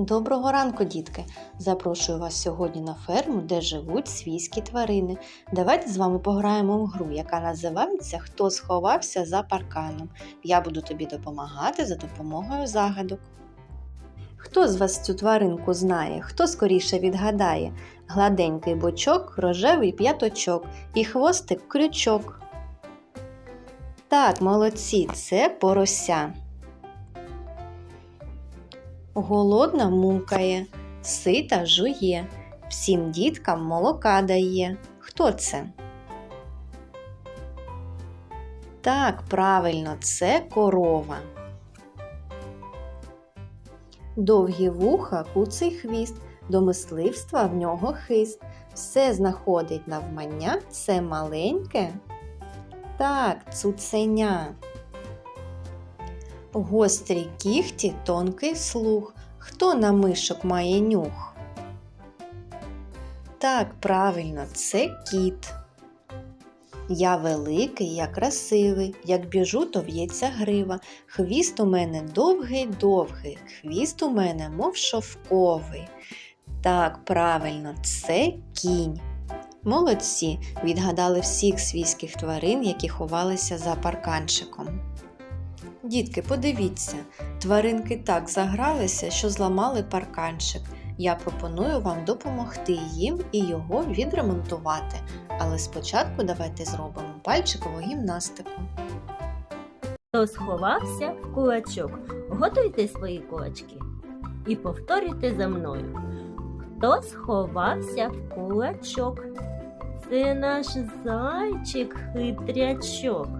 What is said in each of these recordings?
Доброго ранку, дітки! Запрошую вас сьогодні на ферму, де живуть свійські тварини. Давайте з вами пограємо в гру, яка називається Хто сховався за парканом. Я буду тобі допомагати за допомогою загадок. Хто з вас цю тваринку знає? Хто скоріше відгадає? Гладенький бочок, рожевий п'яточок і хвостик крючок. Так, молодці, це порося. Голодна мукає, сита жує, всім діткам молока дає. Хто це? Так, правильно, це корова. Довгі вуха, куций хвіст, до мисливства в нього хист. Все знаходить навмання, це маленьке. Так, цуценя. Гострі кіхті, тонкий слух. Хто на мишок має нюх? Так, правильно, це кіт. Я великий, я красивий, як біжу, то в'ється грива. Хвіст у мене довгий довгий, хвіст у мене, мов шовковий. Так, правильно, це кінь. Молодці, відгадали всіх свійських тварин, які ховалися за парканчиком. Дітки, подивіться, тваринки так загралися, що зламали парканчик. Я пропоную вам допомогти їм і його відремонтувати. Але спочатку давайте зробимо пальчикову гімнастику. Хто сховався в кулачок? Готуйте свої кулачки і повторюйте за мною. Хто сховався в кулачок? Це наш зайчик хитрячок.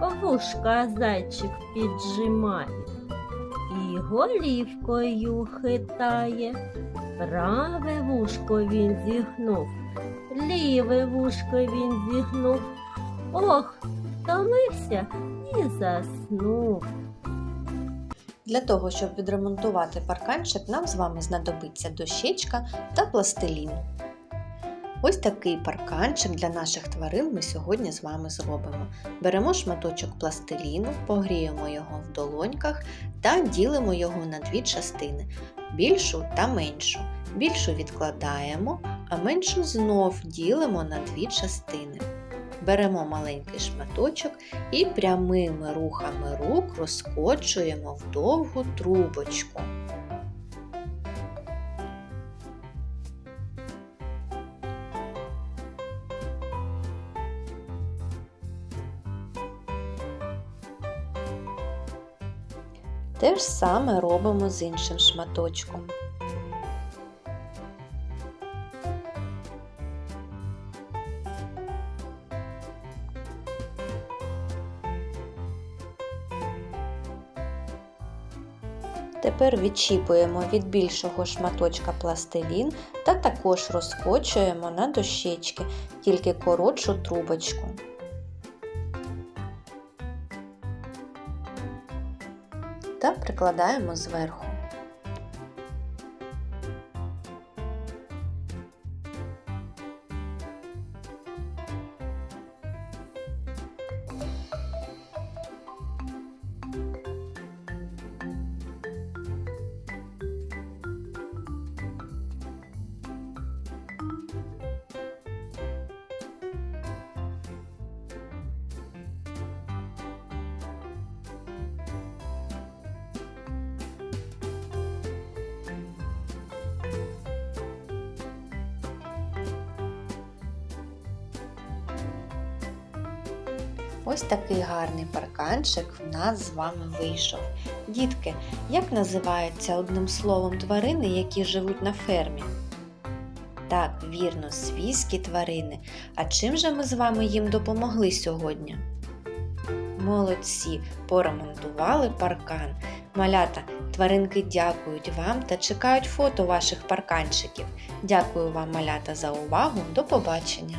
Вушка зайчик піджимає і голівкою хитає. Праве вушко він зігнув, ліве вушко він зігнув. Ох, втомився і заснув. Для того, щоб відремонтувати парканчик, нам з вами знадобиться дощечка та пластилін. Ось такий парканчик для наших тварин ми сьогодні з вами зробимо. Беремо шматочок пластиліну, погріємо його в долоньках та ділимо його на дві частини більшу та меншу. Більшу відкладаємо, а меншу знов ділимо на дві частини. Беремо маленький шматочок і прямими рухами рук розкочуємо в довгу трубочку. Те ж саме робимо з іншим шматочком. Тепер відчіпуємо від більшого шматочка пластилін та також розкочуємо на дощечки, тільки коротшу трубочку. Та прикладаємо зверху. Ось такий гарний парканчик в нас з вами вийшов. Дітки, як називаються одним словом тварини, які живуть на фермі? Так, вірно, свійські тварини. А чим же ми з вами їм допомогли сьогодні? Молодці, поремонтували паркан. Малята, тваринки дякують вам та чекають фото ваших парканчиків. Дякую вам, малята, за увагу. До побачення!